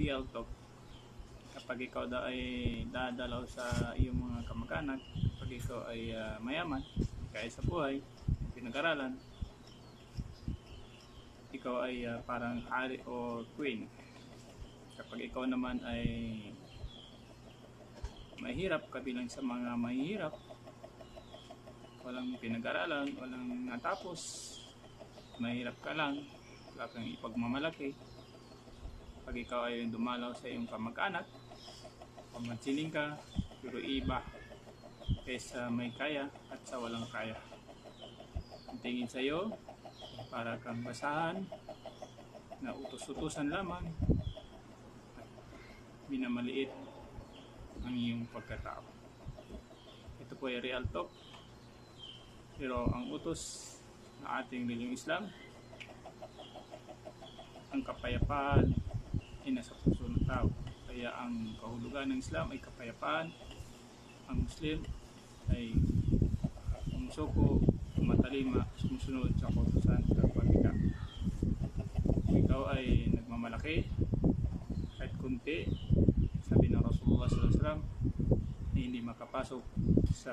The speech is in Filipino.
real talk. Kapag ikaw daw ay dadalaw sa iyong mga kamag-anak, kapag ikaw ay ah, mayaman, kaya sa buhay, pinag-aralan, ikaw ay ah, parang hari o queen. Kapag ikaw naman ay mahirap, kabilang sa mga mahihirap, walang pinag-aralan, walang natapos, mahirap ka lang, wala kang ipagmamalaki. Pag ikaw ay dumalaw sa iyong kamag-anak, pamansinin ka, pero iba kaysa may kaya at sa walang kaya. Ang tingin sa iyo, para kang basahan, na utos-utusan lamang, at minamaliit ang iyong pagkatao. Ito po ay real talk. Pero ang utos ng ating religyong Islam, ang kapayapaan ay nasa puso ng tao. Kaya ang kahulugan ng Islam ay kapayapaan. Ang Muslim ay umusuko, matalima, sumusunod sa kautusan sa pagkita. Kung ikaw ay nagmamalaki, kahit kunti, sabi ng Rasulullah SAW, na hindi makapasok sa